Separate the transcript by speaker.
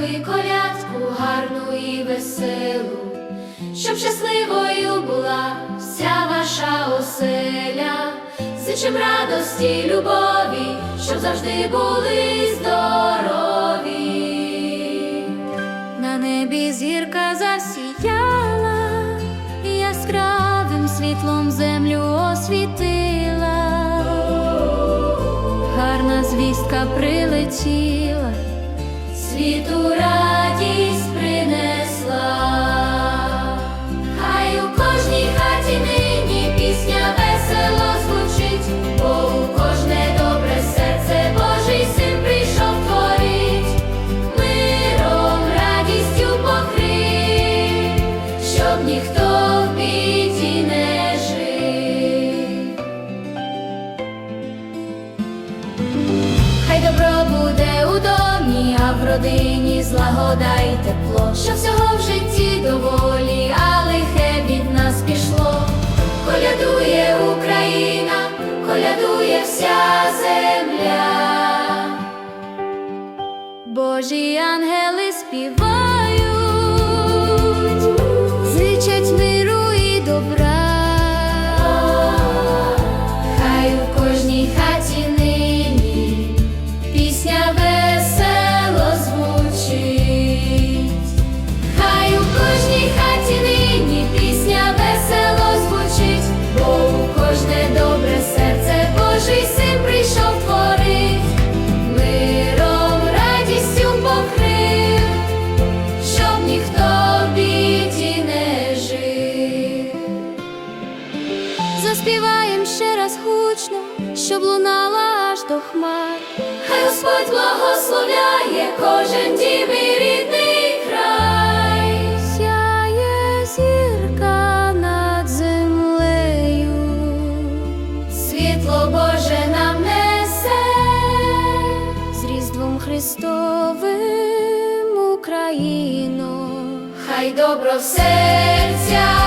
Speaker 1: ми колядку гарну і веселу, щоб щасливою була вся ваша оселя, зичим радості, любові, щоб завжди були здорові.
Speaker 2: На небі зірка засіяла, і яскравим світлом землю освітила, гарна звістка прилетіла.
Speaker 1: Родині злагода і тепло, що всього в житті доволі, а лихе від нас пішло. Колядує Україна, колядує вся земля.
Speaker 2: Божі ангели співають,
Speaker 1: кожне добре серце Божий син прийшов творить, миром, радістю покрив, щоб ніхто в біді не жив.
Speaker 2: Заспіваєм ще раз гучно, щоб лунала аж до хмар.
Speaker 1: Хай Господь благословляє кожен дім і рідний
Speaker 2: Христовим Україно,
Speaker 1: хай добро в серцях.